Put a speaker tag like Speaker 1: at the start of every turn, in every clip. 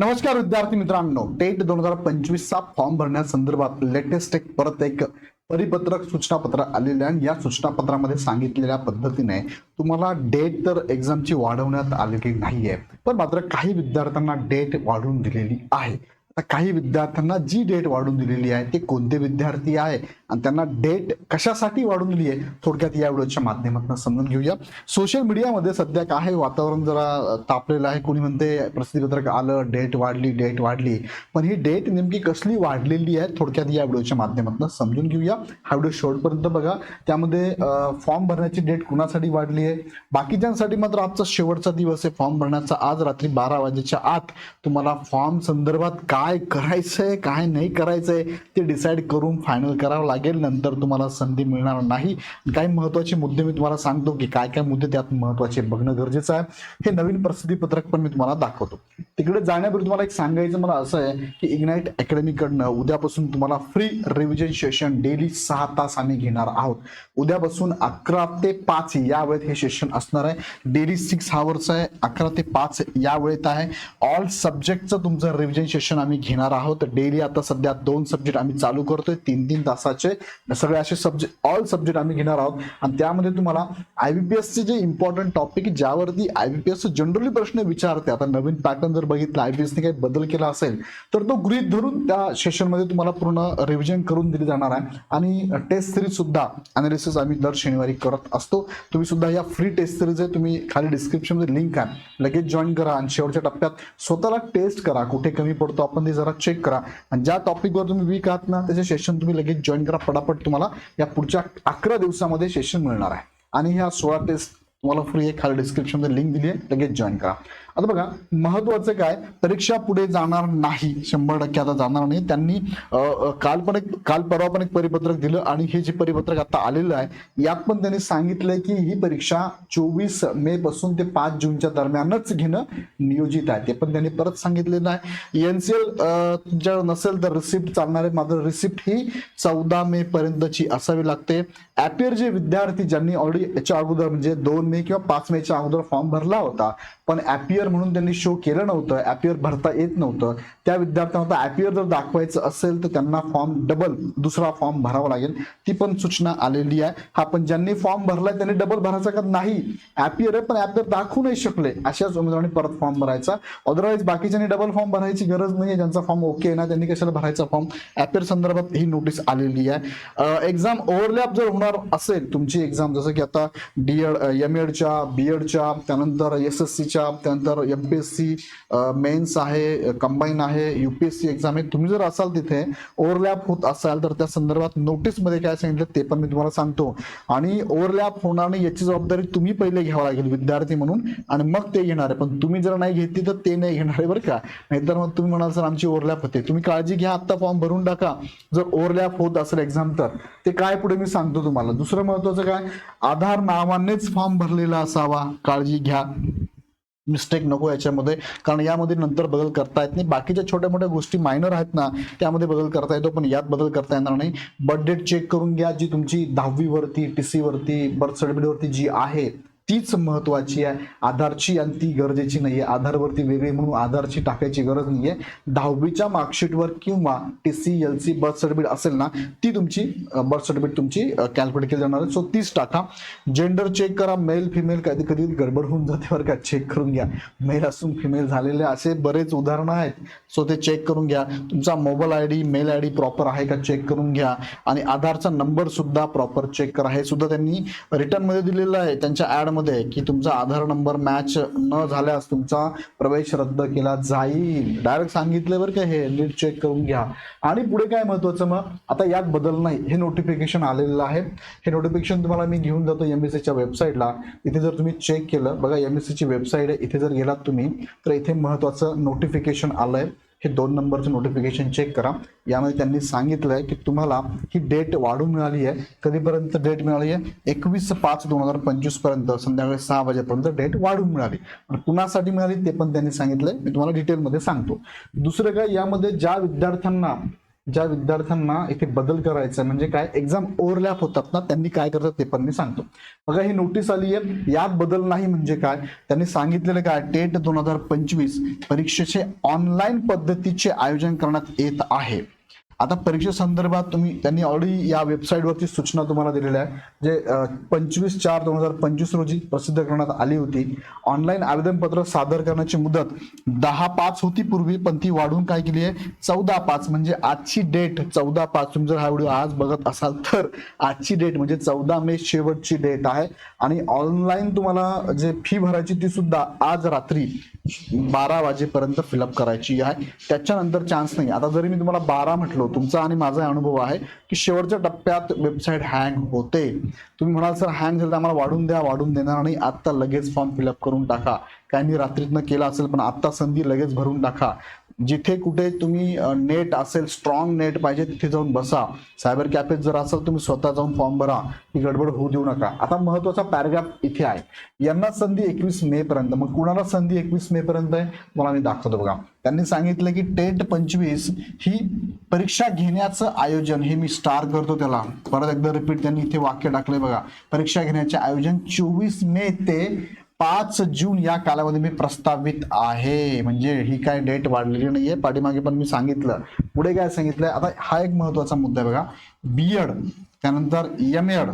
Speaker 1: नमस्कार विद्यार्थी मित्रांनो. टेट दोन हजार पंचवीसचा फॉर्म भरण्यासंदर्भात लेटेस्ट एक परत एक परिपत्रक सूचनापत्र आलेले आहे. आणि या सूचनापत्रामध्ये सांगितलेल्या पद्धतीने तुम्हाला डेट तर एक्झामची वाढवण्यात आलेली नाहीये पण मात्र काही विद्यार्थ्यांना डेट वाढवून दिलेली आहे. आता काही विद्यार्थ्यांना जी डेट वाढून दिलेली आहे ते कोणते विद्यार्थी आहे आणि त्यांना डेट कशासाठी वाढून दिली आहे थोडक्यात या व्हिडिओच्या माध्यमातून समजून घेऊया. सोशल मीडियामध्ये सध्या काय आहे, वातावरण जरा तापलेलं आहे? कोणी म्हणते प्रसिद्धीपत्रक आलं डेट वाढली डेट वाढली. पण ही डेट नेमकी कसली वाढलेली आहे थोडक्यात या व्हिडिओच्या माध्यमातून समजून घेऊया. हा व्हिडिओ शेवटपर्यंत बघा. त्यामध्ये फॉर्म भरण्याची डेट कुणासाठी वाढली आहे? बाकीच्यांसाठी मात्र आजचा शेवटचा दिवस आहे. फॉर्म भरण्याचा आज रात्री बारा वाजेच्या आत तुम्हाला फॉर्म संदर्भात काय करायचंय काय नाही करायचंय ते डिसाईड करून फायनल करावं लागेल. नंतर तुम्हाला संधी मिळणार नाही. काही महत्त्वाचे मुद्दे मी तुम्हाला सांगतो की काय काय मुद्दे त्यात महत्त्वाचे बघणं गरजेचं आहे. हे नवीन प्रसिद्धी पत्रक पण मी तुम्हाला दाखवतो. तिकडे जाण्यापूर्वी तुम्हाला एक सांगायचं मला असं आहे की इग्नाइट अकॅडमीकडनं उद्यापासून तुम्हाला फ्री रिव्हिजन सेशन डेली सहा तास आम्ही घेणार आहोत. उद्यापासून अकरा ते पाच या वेळेत हे सेशन असणार आहे. डेली सिक्स हावर्स आहे अकरा ते पाच या वेळेत आहे ऑल सब्जेक्टचं तुमचं रिव्हिजन सेशन आम्ही घेणार आहोत. डेली आता सध्या दोन सब्जेक्ट आम्ही चालू करतोय. तीन तीन तासाचे. सगळे असे सब्जेक्ट ऑल सब्जेक्ट आम्ही घेणार आहोत. आणि त्यामध्ये तुम्हाला आयबीपीएसचे जे इम्पॉर्टंट टॉपिक ज्यावरती आयबीपीएस जनरली प्रश्न विचारते. आता नवीन पॅटर्न जर बघितला आयबीपीएसने काही बदल केला असेल तर तो गृहित धरून त्या सेशनमध्ये तुम्हाला पूर्ण रिव्हिजन करून दिली जाणार आहे. आणि टेस्ट सिरीज सुद्धा अनालिसिस आम्ही दर शनिवारी करत असतो. तुम्ही सुद्धा या फ्री टेस्ट सिरीज आहे तुम्ही खाली डिस्क्रिप्शनमध्ये लिंक आहे. लगेच जॉईन करा आणि शेवटच्या टप्प्यात स्वतःला टेस्ट करा. कुठे कमी पडतो आपण ते जरा चेक करा. आणि ज्या टॉपिकवर तुम्ही वीक आहात ना त्याचे सेशन तुम्ही लगेच जॉईन करा. पटापट तुम्हाला या पुढच्या अकरा दिवसामध्ये सेशन मिळणार आहे. आणि ह्या सोळा टेस्ट तुम्हाला फ्री एक खाली डिस्क्रिप्शनमध्ये लिंक दिली आहे. लगेच जॉईन करा. आता बघा महत्वाचं काय? परीक्षा पुढे जाणार नाही. शंभर टक्के आता जाणार नाही. त्यांनी काल पण एक काल परवा पण एक परिपत्रक दिलं आणि हे जे परिपत्रक आता आलेलं आहे यात पण त्यांनी सांगितलंय की ही परीक्षा चोवीस मे पासून ते पाच जूनच्या दरम्यानच घेणं नियोजित आहे. ते पण त्यांनी परत सांगितलेलं आहे. एनसीएल तुमच्याकडे नसेल तर रिसिप्ट चालणार आहे. मात्र रिसिप्ट ही चौदा मे पर्यंतची असावी लागते. ॲपियर जे विद्यार्थी ज्यांनी ऑलरेडी याच्या अगोदर म्हणजे दोन मे किंवा पाच मेच्या अगोदर फॉर्म भरला होता पण ॲपियर म्हणून त्यांनी शो केलं नव्हतं ॲपियर भरता येत नव्हतं. त्या विद्यार्थ्यांना ॲपियर जर दाखवायचं असेल तर त्यांना फॉर्म डबल दुसरा फॉर्म भरावा लागेल. ती पण सूचना आलेली आहे. हा पण ज्यांनी फॉर्म भरलाय त्यांनी डबल भरायचा का? नाही. ॲपियर आहे पण ॲपियर दाखवू नाही शकले. अशाच उमेदवारांनी परत फॉर्म भरायचा. अदरवाईज बाकीच्यांनी डबल फॉर्म भरायची गरज नाही ज्यांचा फॉर्म ओके आहे ना त्यांनी कशाला भरायचा फॉर्म ॲपियर संदर्भात ही नोटीस आलेली आहे. एक्झाम ओव्हरलॅप जर होणार असेल तुमची एक्झाम जसं की आता डी एड एम एडच्या बी एडच्या त्यानंतर एस एस सीच्या त्यानंतर M P S C mains आहे कंबाईन आहे युपीएससी एक्झाम आहे तुम्ही जर असाल तिथे ओव्हरलॅप होत असाल तर त्या संदर्भात नोटीसमध्ये काय सांगितलं ते पण मी तुम्हाला सांगतो. आणि ओव्हरलॅप होणार नाही याची जबाबदारी तुम्ही पहिले घ्यावं लागेल विद्यार्थी म्हणून आणि मग ते घेणार आहे. पण तुम्ही जर नाही घेतली तर ते नाही घेणार आहे बरं का? नाहीतर मग तुम्ही म्हणाल सर आमची ओव्हरलॅप होते. तुम्ही काळजी घ्या आत्ता फॉर्म भरून टाका. जर ओव्हरलॅप होत असेल एक्झाम तर. ते काय पुढे मी सांगतो तुम्हाला. दुसरं महत्वाचं काय? आधार नावानेच फॉर्म भरलेला असावा. काळजी घ्या. मिस्टेक नको याच्यामध्ये. कारण यामध्ये नंतर बदल करता येत नाही. बाकीच्या छोट्या मोठ्या गोष्टी मायनर आहेत ना त्यामध्ये बदल करता येतो पण यात बदल करता येणार नाही. बर्थ डेट चेक करून घ्या जी तुमची दहावीवरती टी सीवरती बर्थ सर्टिफिकेटवरती जी आहे तीच महत्वाची आहे. आधारची आणि ती गरजेची नाही आहे आधारवरती वेगळी म्हणून आधारची टाकायची गरज नाही आहे दहावीच्या मार्कशीटवर किंवा T C L C birth certificate असेल ना ती तुमची बर्थ सर्टिफिकेट तुमची कॅल्क्युलेट केली जाणार आहे. सो तीच टाका. जेंडर चेक करा. मेल फिमेल कधी कधी गडबड होऊन जाते बरं का. चेक करून घ्या. मेल असून फिमेल झालेले असे बरेच उदाहरणं आहेत. सो ते चेक करून घ्या. तुमचा mobile I D mail I D proper आहे का चेक करून घ्या. आणि आधारचा नंबर सुद्धा प्रॉपर चेक करा. हे सुद्धा त्यांनी रिटर्नमध्ये दिलेलं आहे. त्यांच्या ॲडमध्ये यामध्ये की तुमचा आधार नंबर मॅच न झाल्यास तुमचा प्रवेश रद्द केला जाईल. डायरेक्ट सांगितले बरं का हे नीट चेक करून घ्या. आणि पुढे काय महत्वाचं मग? आता यात बदल नाही. हे नोटिफिकेशन आलेलं आहे. हे नोटिफिकेशन तुम्हाला मी घेऊन जातो एम एस सीच्या वेबसाईटला इथे जर तुम्ही चेक केलं बघा एम एस सीची वेबसाईट आहे. इथे जर गेलात तुम्ही तर इथे महत्वाचं नोटिफिकेशन आलंय. हे दोन नंबरचं नोटिफिकेशन चेक करा. यामध्ये त्यांनी सांगितलं आहे की तुम्हाला ही डेट वाढून मिळाली आहे. कधीपर्यंत डेट मिळाली आहे? एकवीस पाच दोन हजार पंचवीसपर्यंत संध्याकाळी सहा वाजेपर्यंत डेट वाढून मिळाली. कुणासाठी मिळाली ते पण त्यांनी सांगितलंय. मी तुम्हाला डिटेलमध्ये सांगतो. दुसरं काय यामध्ये ज्या विद्यार्थ्यांना ज्या विद्यार्थ्यांना इथे बदल करायचा म्हणजे काय एक्झाम ओव्हरलॅप होतात ना त्यांनी काय करतात ते पण मी सांगतो. बघा ही नोटीस आली आहे यात बदल नाही म्हणजे काय त्यांनी सांगितलेलं काय टेट दोन हजार पंचवीस परीक्षेचे ऑनलाईन पद्धतीचे आयोजन करण्यात येत आहे. आता परीक्षे संदर्भात तुम्ही त्यांनी ऑलरेडी या वेबसाईटवरती सूचना तुम्हाला दिलेल्या आहे जे पंचवीस चार दोन हजार पंचवीस रोजी प्रसिद्ध करण्यात आली होती. ऑनलाईन आवेदनपत्र सादर करण्याची मुदत दहा पाच होती पूर्वी पण ती वाढून काय केली आहे? चौदा पाच म्हणजे आजची डेट चौदा पाच तुम्ही जर हा व्हिडिओ आज बघत असाल तर आजची डेट म्हणजे चौदा मे शेवटची डेट आहे. आणि ऑनलाईन तुम्हाला जे फी भरायची ती सुद्धा आज रात्री बारा वाजेपर्यंत फिलअप करायची आहे. त्याच्यानंतर चान्स नाही. आता जरी मी तुम्हाला बारा म्हटलो तुमचा आणि माझा अनुभव आहे की शेवटच्या टप्प्यात वेबसाईट हँग होते. तुम्ही म्हणाल सर हँग झालं तर आम्हाला वाढून द्या वाढून देणार नाही आत्ता लगेच फॉर्म फिलअप करून टाका. काय मी रात्रीतनं केला असेल पण आत्ता संधी लगेच भरून टाका. जिथे कुठे तुम्ही नेट असेल स्ट्रॉंग नेट पाहिजे तिथे जाऊन बसा. सायबर कॅफेत जर असेल तुम्ही स्वतः जाऊन फॉर्म भरा. ही गडबड होऊ देऊ नका. आता महत्त्वाचा पॅराग्राफ इथे आहे. यांना संधी एकवीस मे पर्यंत मग कुणाला संधी एकवीस मे पर्यंत आहे? मला मी दाखवतो बघा. त्यांनी सांगितलं की टेट पंचवीस ही परीक्षा घेण्याचं आयोजन हे मी स्टार करतो त्याला. परत एकदा रिपीट त्यांनी इथे वाक्य टाकलंय बघा. परीक्षा घेण्याचे आयोजन चोवीस मे ते पाच जून या कालावधी मी प्रस्तावित आहे. म्हणजे ही काय डेट वाढलेली नाहीये पाठीमागे पण मी सांगितलं. पुढे काय सांगितलंय? आता हा एक महत्त्वाचा मुद्दा आहे बघा. बी एड त्यानंतर एम एड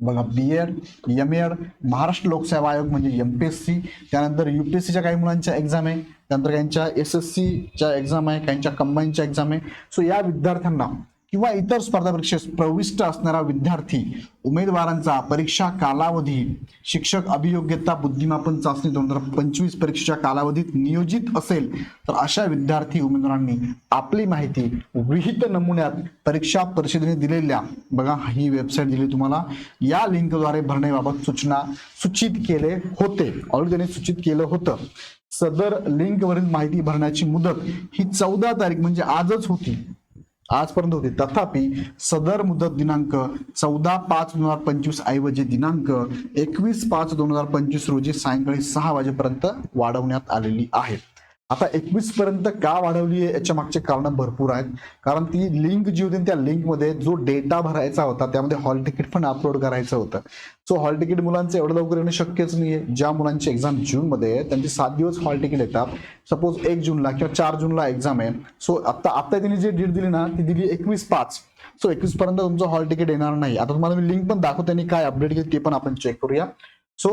Speaker 1: बघा B Ed M Ed Maharashtra लोकसेवा आयोग म्हणजे एमपीएससी त्यानंतर युपीएससीच्या काही मुलांच्या एक्झाम आहे. त्यानंतर काहींच्या एस एस सीच्या एक्झाम आहे काहींच्या कंबाईनच्या एक्झाम आहे. सो या विद्यार्थ्यांना किंवा इतर स्पर्धा परीक्षेस प्रविष्ट असणारा विद्यार्थी उमेदवारांचा परीक्षा कालावधी शिक्षक अभियोग्यता बुद्धिमापन चाचणी दोन हजार पंचवीस परीक्षेच्या कालावधीत नियोजित असेल तर अशा विद्यार्थी उमेदवारांनी आपली माहिती विहित नमुन्यात परीक्षा परिषदेने दिलेल्या बघा ही वेबसाईट दिली तुम्हाला. या लिंकद्वारे भरण्याबाबत सूचना सूचित केले होते. ऑलरेडी त्यांनी सूचित केलं होतं. सदर लिंकवरील माहिती भरण्याची मुदत ही चौदा तारीख म्हणजे आजच होती. आजपर्यंत होते. तथापि सदर मुदत दिनांक चौदा पाच दोन हजार पंचवीस ऐवजी दिनांक एकवीस पाच दोन हजार पंचवीस रोजी सायंकाळी सहा वाजेपर्यंत वाढवण्यात आलेली आहे. आता एकवीस पर्यंत का वाढवली आहे याच्या मागचे कारण भरपूर आहेत. कारण ती लिंक जी होती त्या लिंकमध्ये जो डेटा भरायचा होता त्यामध्ये हॉल तिकीट पण अपलोड करायचं होतं. सो हॉल तिकीट मुलांचं एवढं लवकर येणं शक्यच नाहीये. ज्या मुलांची एक्झाम जून मध्ये आहे त्यांची सात दिवस हॉल तिकीट येतात. सपोज एक जूनला किंवा चार जूनला एक्झाम आहे. सो आता आता त्यांनी जी डेट दिली ना ती दिली एकवीस पाच. सो एकवीस पर्यंत तुमचं हॉल तिकीट येणार नाही. आता तुम्हाला मी लिंक पण दाखवतो त्यांनी काय अपडेट केली ते पण आपण चेक करूया. सो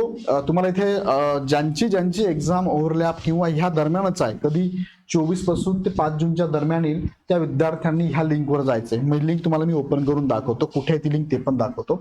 Speaker 1: तुम्हाला इथे ज्यांची ज्यांची एक्झाम ओव्हरलॅप किंवा ह्या दरम्यानच आहे कधी चोवीसपासून ते पाच जूनच्या दरम्यान येईल त्या विद्यार्थ्यांनी ह्या लिंकवर जायचंय. मग लिंक तुम्हाला मी ओपन करून दाखवतो कुठे आहे ती लिंक ते पण दाखवतो.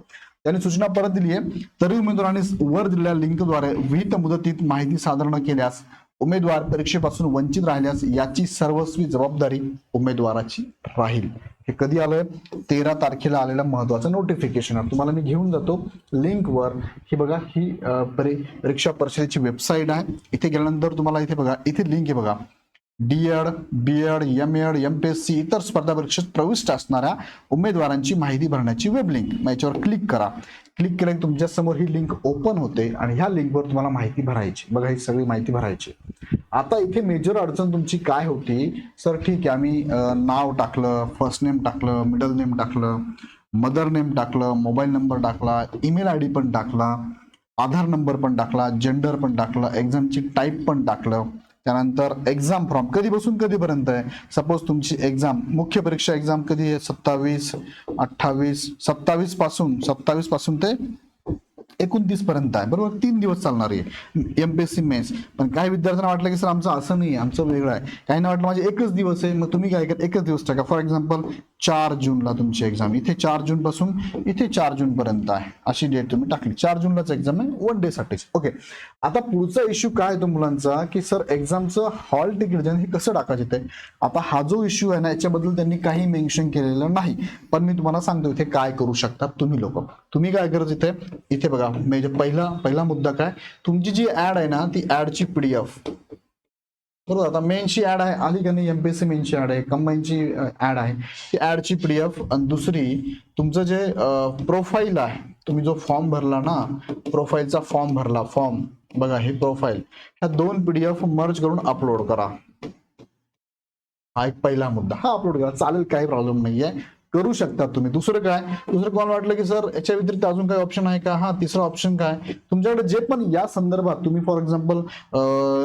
Speaker 1: त्यांनी सूचना परत दिली आहे तरी उमेदवारांनी वर दिलेल्या लिंकद्वारे विहित मुदतीत माहिती सादर न केल्यास उमेदवार परीक्षेपासून वंचित राहिल्यास याची सर्वस्वी जबाबदारी उमेदवाराची राहील. हे कधी आलंय? तेरा तारखेला आलेलं महत्वाचं नोटिफिकेशन आहे. तुम्हाला मी घेऊन जातो. लिंकवर ही बघा ही परी परीक्षा परिषदेची वेबसाईट आहे. इथे गेल्यानंतर तुम्हाला इथे बघा इथे लिंक आहे बघा. D Ed B Ed M Ed M P S C इतर स्पर्धा परीक्षेत प्रविष्ट असणाऱ्या उमेदवारांची माहिती भरण्याची वेब लिंक. मग याच्यावर क्लिक करा. क्लिक केलं की तुमच्यासमोर ही लिंक ओपन होते आणि ह्या लिंकवर तुम्हाला माहिती भरायची. बघा ही सगळी माहिती भरायची. आता इथे मेजर अडचण तुमची काय होती? सर ठीक आहे आम्ही नाव टाकलं फर्स्ट नेम टाकलं मिडल नेम टाकलं मदर नेम टाकलं मोबाईल नंबर टाकला ईमेल आय डी पण टाकला आधार नंबर पण टाकला जेंडर पण टाकलं एक्झामची टाईप पण टाकलं. त्यानंतर एक्झाम फॉर्म कधीपासून कधीपर्यंत आहे? सपोज तुमची एक्झाम मुख्य परीक्षा एक्झाम कधी आहे? सत्तावीस अठ्ठावीस सत्तावीसपासून सत्तावीसपासून ते एकोणतीस पर्यंत आहे. बरोबर? तीन दिवस चालणार आहे. एमपीएससी मेन्स पण काही विद्यार्थ्यांना वाटलं की सर आमचं असं नाही आहे आमचं वेगळं आहे. काही ना वाटलं माझे एकच दिवस आहे. मग तुम्ही काय करा एकच दिवस टाका. फॉर एक्झाम्पल चार जूनला तुमची एक्झाम इथे चार जून पासून इथे चार जून पर्यंत आहे. अशी डेट तुम्ही टाकली. चार जूनलाच एक्झाम आहे. वन डे साठीच ओके आता पुढचा इश्यू काय तो मुलांचा? की सर एक्झामचं हॉल तिकीट जे हे कसं टाकायचं ते? आता हा जो इश्यू आहे ना याच्याबद्दल त्यांनी काही मेन्शन केलेलं नाही. पण मी तुम्हाला सांगतो इथे काय करू शकता तुम्ही लोक. तुम्ही काय करत इथे? इथे बघा म्हणजे पहिला पहिला मुद्दा काय? तुमची जी ऍड आहे ना ती ऍडची पीडीएफ बरोबर आता मेनची ऍड आहे आली का नाही एमपीएससी मेनची ऍड आहे कंबाईनची ऍड आहे. ती ऍडची पीडीएफ आणि दुसरी तुमचं जे प्रोफाईल आहे तुम्ही जो फॉर्म भरला ना प्रोफाईलचा फॉर्म भरला फॉर्म बघा हे प्रोफाईल ह्या दोन पीडीएफ मर्ज करून अपलोड करा. हा एक पहिला मुद्दा. हा अपलोड करा. चालेल काही प्रॉब्लेम नाहीये. करू शकता तुम्ही. दुसरं काय? दुसरं कोण वाटलं की सर याच्या व्यतिरिक्त अजून काही ऑप्शन आहे का? हा तिसरा ऑप्शन काय? तुमच्याकडे जे पण या संदर्भात तुम्ही फॉर एक्झाम्पल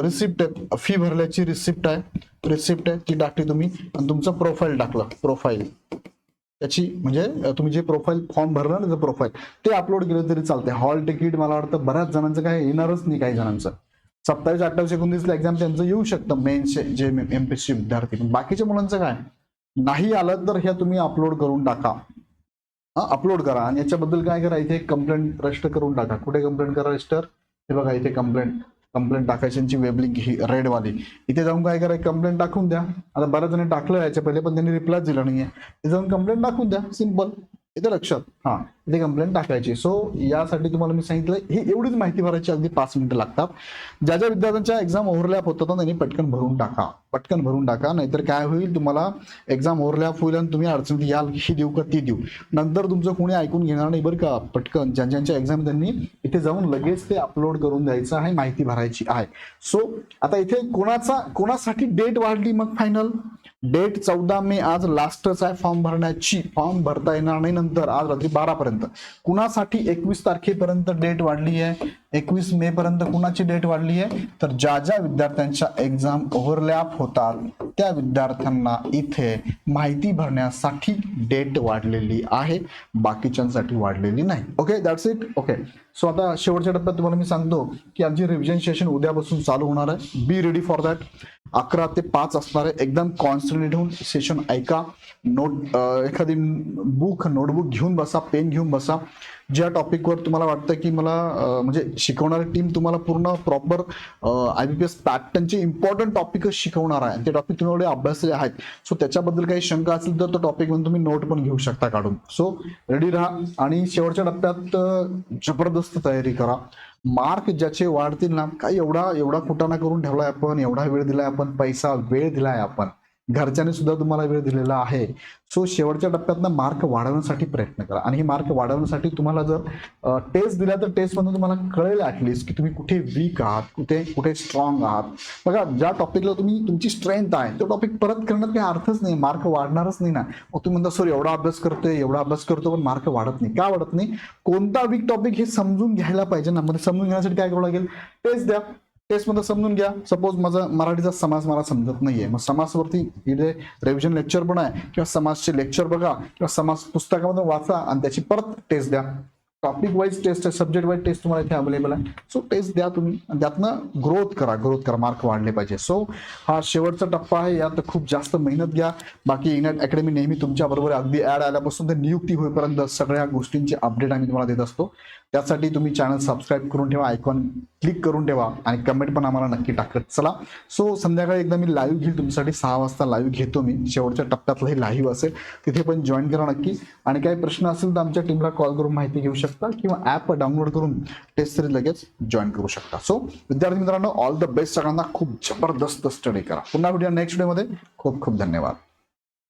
Speaker 1: रिसिप्ट आहे फी भरल्याची रिसिप्ट आहे रिसिप्ट आहे ती टाकली तुम्ही आणि तुमचं प्रोफाईल टाकलं प्रोफाईल त्याची म्हणजे तुम्ही जे प्रोफाईल फॉर्म भरला ना प्रोफाईल ते अपलोड केलं तरी चालते हॉल तिकीट मला वाटतं बऱ्याच जणांचं काय येणारच नाही काही जणांचं. सत्तावीस अठ्ठावीस एकोणतीसला एक्झाम त्यांचं येऊ शकतं मेन्सचे जे एमपीएससी विद्यार्थी. पण बाकीच्या मुलांचं काय? नाही आलं तर ह्या तुम्ही अपलोड करून टाका. अपलोड करा. आणि याच्याबद्दल काय करा इथे कंप्लेंट रजिस्टर करून टाका. कुठे कंप्लेंट करा रजिस्टर हे बघा इथे कंप्लेंट कंप्लेंट टाकायची यांची वेबलिंक ही रेडवाली इथे जाऊन काय करा कंप्लेंट टाकून द्या. आता बऱ्याच जणी टाकलं याच्या पहिले पण त्यांनी रिप्लाय दिला नाहीये. इथे जाऊन कंप्लेंट टाकून द्या. सिंपल इथे लक्षात. हा. इथे कंप्लेंट टाकायची. सो यासाठी तुम्हाला मी सांगितलं ही एवढीच माहिती भरायची अगदी पाच मिनिटं लागतात. ज्या ज्या विद्यार्थ्यांच्या एक्झाम ओव्हरलॅप होतात त्यांनी पटकन भरून टाका. पटकन भरून टाका नाहीतर काय होईल तुम्हाला एक्झाम ओव्हरलॅप होईल आणि तुम्ही अडचणीत याल ही देऊ का ती देऊ. नंतर तुमचं कोणी ऐकून घेणार नाही बरं का. पटकन ज्या ज्यांच्या एक्झाम त्यांनी इथे जाऊन लगेच ते अपलोड करून द्यायचं आहे माहिती भरायची आहे. सो आता इथे कोणाचा कोणासाठी डेट वाढली मग फायनल डेट चौदा मे आज लास्टच आहे फॉर्म भरण्याची. फॉर्म भरता येणार नाही नंतर आज रात्री बारा पर्यंत कुणासाठी एकवीस तारखेपर्यंत डेट वाढली आहे? एकवीस मे पर्यंत कुणाची डेट वाढली आहे? तर ज्या ज्या विद्यार्थ्यांच्या एक्झाम ओव्हरलॅप होतात त्या विद्यार्थ्यांना इथे माहिती भरण्यासाठी डेट वाढलेली आहे. बाकीच्यांसाठी वाढलेली नाही. Okay that's it okay so आता शेवटच्या टप्प्यात तुम्हाला मी सांगतो की आमची रिव्हिजन सेशन उद्यापासून चालू होणार आहे. बी रेडी फॉर दॅट अकरा ते पाच असणार आहे. एकदम कॉन्सन्ट्रेट होऊन सेशन ऐका. नोट एखादी बुक नोटबुक घेऊन बसा पेन घेऊन बसा. ज्या टॉपिकवर तुम्हाला वाटतं की मला म्हणजे शिकवणारी टीम तुम्हाला पूर्ण proper I B P S पॅटर्नचे important टॉपिकच शिकवणार आहे. ते टॉपिक तुम्ही एवढे अभ्यासले आहेत. सो त्याच्याबद्दल काही शंका असेल तर तो टॉपिक म्हणून तुम्ही नोट पण घेऊ शकता काढून. सो रेडी राहा. आणि शेवटच्या टप्प्यात जबरदस्त तयारी करा. मार्क ज्याचे वाढतील ना काही एवढा एवढा कुटाणा करून ठेवलाय आपण एवढा वेळ दिलाय आपण पैसा वेळ दिलाय आपण. घरच्यांनी सुद्धा तुम्हाला वेळ दिलेला आहे. सो शेवटच्या टप्प्यात मार्क वाढवण्यासाठी प्रयत्न करा. आणि हे मार्क वाढवण्यासाठी तुम्हाला जर टेस्ट दिला तर टेस्ट मधून तुम्हाला कळेल ऍटलिस्ट की तुम्ही कुठे वीक आहात कुठे कुठे स्ट्रॉंग आहात. बघा ज्या टॉपिकला तुम्ही तुमची स्ट्रेंथ आहे तो टॉपिक परत करण्यात काही अर्थच नाही. मार्क वाढणारच नाही ना. मग तुम्ही म्हणता सर एवढा अभ्यास करतोय एवढा अभ्यास करतो पण मार्क वाढत नाही. का वाढत नाही? कोणता वीक टॉपिक हे समजून घ्यायला पाहिजे ना. म्हणजे समजून घेण्यासाठी काय करावं लागेल? टेस्ट द्या. टेस्टमध्ये समजून घ्या. सपोज माझा मराठीचा समास मला समजत नाहीये. मग समासवरती इथे रिव्हिजन लेक्चर पण आहे. किंवा समासचे लेक्चर बघा. किंवा समाज पुस्तकामधून वाचा आणि त्याची परत टेस्ट द्या. टॉपिक वाईज टेस्ट आहे सब्जेक्ट वाईज टेस्ट तुम्हाला इथे अवेलेबल आहे. सो टेस्ट द्या तुम्ही. त्यातनं ग्रोथ करा. ग्रोथ करा. मार्क वाढले पाहिजे. सो हा शेवटचा टप्पा आहे. यात खूप जास्त मेहनत घ्या. बाकी इनॅट अकॅडमी नेहमी तुमच्या बरोबर अगदी ऍड आल्यापासून ते नियुक्ती होईपर्यंत सगळ्या गोष्टींचे अपडेट आम्ही तुम्हाला देत असतो. त्यासाठी तुम्ही चॅनल सबस्क्राईब करून ठेवा. आयकॉन क्लिक करून ठेवा आणि कमेंट पण आम्हाला नक्की टाकत चला. सो संध्याकाळी एकदा मी लाईव्ह घेईल तुमच्यासाठी. सहा वाजता लाईव्ह घेतो मी. शेवटच्या टप्प्यातलं हे लाईव्ह असेल. तिथे पण जॉईन करा नक्की. आणि काही प्रश्न असेल तर आमच्या टीमला कॉल करून माहिती घेऊ शकता किंवा ॲप डाउनलोड करून टेस्ट सिरीज लगेच जॉईन करू शकता. सो विद्यार्थी मित्रांनो ऑल द बेस्ट सगळ्यांना खूप जबरदस्त स्टडी करा. पुन्हा व्हिडिओ नेक्स्ट व्हिडिओमध्ये खूप खूप धन्यवाद.